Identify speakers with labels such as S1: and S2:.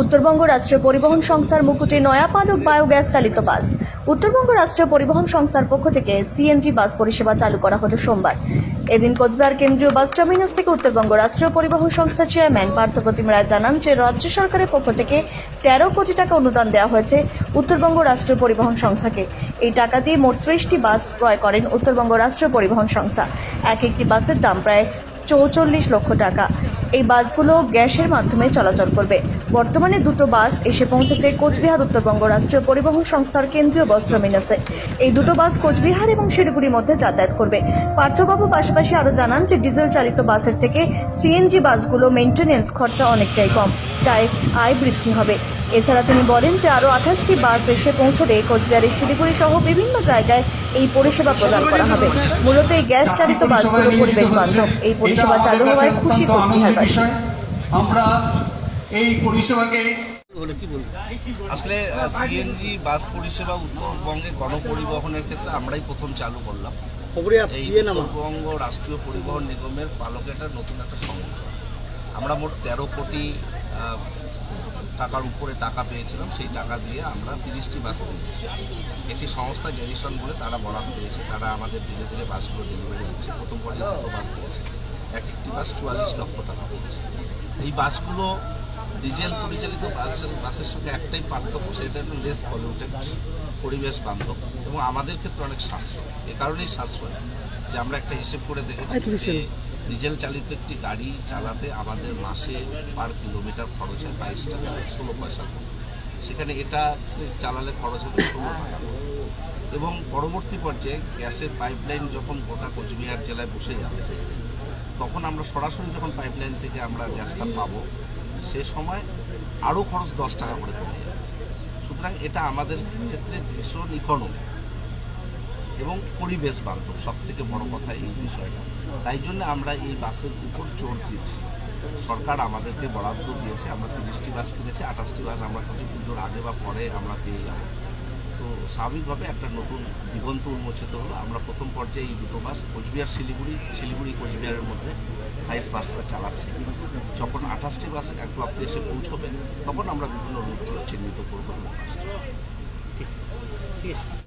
S1: উত্তরবঙ্গ রাষ্ট্রীয় পরিবহন সংস্থার মুকুটে নয়াপালক বায়োগ্যাস চালিত বাস। উত্তরবঙ্গ রাষ্ট্রীয় পরিবহন সংস্থার পক্ষ থেকে সিএনজি বাস পরিষেবা চালু করা হলো সোমবার। এদিন কোচবিহার কেন্দ্রীয় বাস টার্মিনাস থেকে উত্তরবঙ্গ রাষ্ট্রীয় পরিবহন সংস্থার চেয়ারম্যান পার্থপ্রতিম রায় জানান যে রাজ্য সরকারের পক্ষ থেকে তেরো কোটি টাকা অনুদান দেওয়া হয়েছে উত্তরবঙ্গ রাষ্ট্রীয় পরিবহন সংস্থাকে। এই টাকা দিয়ে মোট ত্রিশটি বাস ক্রয় করেন উত্তরবঙ্গ রাষ্ট্রীয় পরিবহন সংস্থা। এক একটি বাসের দাম প্রায় চৌচল্লিশ লক্ষ টাকা। এই বাসগুলো গ্যাসের মাধ্যমে চলাচল করবে। বর্তমানে দুটো বাস এসে পৌঁছেছে কোচবিহার, উত্তরবঙ্গ রাষ্ট্রীয় পরিবহন সংস্থার কেন্দ্রীয় বাস টার্মিনাসে। এই দুটো বাস কোচবিহার এবং শিলিগুড়ির মধ্যে যাতায়াত করবে। পার্থবাবু পাশাপাশি আরও জানান যে ডিজেল চালিত বাসের থেকে সিএনজি বাসগুলো মেনটেন্স খরচা অনেকটাই কম, তাই আয় বৃদ্ধি হবে। এছাড়া তিনি বলেন যে আরও আঠাশটি বাস এসে পৌঁছলে কোচবিহারের শিলিগুড়ি সহ বিভিন্ন জায়গায় এই পরিষেবা প্রদান করা হবে। মূলত এই গ্যাস চালিত বাসগুলো পরিবেশ বান্ধব এই পরিষেবা চালু হওয়ায় খুশি কোচবিহারবাসী
S2: আমরা এই পরিষেবাকে
S3: আসলে সিএনজি বাস পরিষেবা উত্তরবঙ্গে গণপরিবহনের ক্ষেত্রে আমরাই প্রথম চালু করলাম। উত্তরবঙ্গ রাষ্ট্রীয় পরিবহন নিগমের পালকের একটা নতুন একটা সংগঠন। আমরা মোট তেরো কোটি আহ, টাকার উপরে টাকা পেয়েছিলাম সেই টাকা দিয়ে আমরা তিরিশটি বাস কিনেছি একটি সংস্থা গ্যারিসন বলে তারা বরাদ্দ পেয়েছে তারা আমাদের ধীরে ধীরে বাসগুলো ডেলিভারি দিচ্ছে প্রথম পর্যায়ে দুটো বাস দিয়েছে এক একটি বাস চুয়াল্লিশ লক্ষ টাকা পেয়েছে এই বাসগুলো ডিজেল পরিচালিত বাসের বাসের সঙ্গে একটাই পার্থক্য সেটা হলো লেস পলিউটেড পরিবেশ বান্ধব এবং আমাদের ক্ষেত্রে অনেক সাশ্রয়। এ কারণেই সাশ্রয় যে আমরা একটা হিসেব করে দেখেছি ডিজেল চালিত একটি গাড়ি চালাতে আমাদের মাসে পার কিলোমিটার খরচ হয় বাইশ টাকা ষোলো পয়সা। সেখানে এটা চালালে খরচ হবে ষোলো টাকা। এবং পরবর্তী পর্যায়ে গ্যাসের পাইপলাইন যখন গোটা কোচবিহার জেলায় বসে যাবে, তখন আমরা সরাসরি যখন পাইপলাইন থেকে আমরা গ্যাসটা পাবো, সে সময় আরও খরচ দশ টাকা করে কমে যাবে। সুতরাং এটা আমাদের ক্ষেত্রে ভীষণ ইকোনমি এবং পরিবেশ বান্ধব সব থেকে বড় কথা এই বিষয়টা। তাই জন্য আমরা এই বাসের উপর জোর দিচ্ছি সরকার আমাদেরকে বরাদ্দ দিয়েছে, আমরা তিরিশটি বাস কিনেছি, আঠাশটি বাস আমরা কিছু পুজোর আগে বা পরে আমরা পেয়ে যাব। তো স্বাভাবিকভাবে একটা নতুন দিগন্ত উন্মোচিত হলো। আমরা প্রথম পর্যায়ে এই দুটো বাস কোচবিহার, শিলিগুড়ি শিলিগুড়ি, কোচবিহারের মধ্যে ভাইস বাসটা চালাচ্ছি। যখন আঠাশটি বাস এক প্রাপ্তে এসে পৌঁছবে, তখন আমরা বিভিন্ন রুটগুলো চিহ্নিত করব।
S4: ঠিক আছে।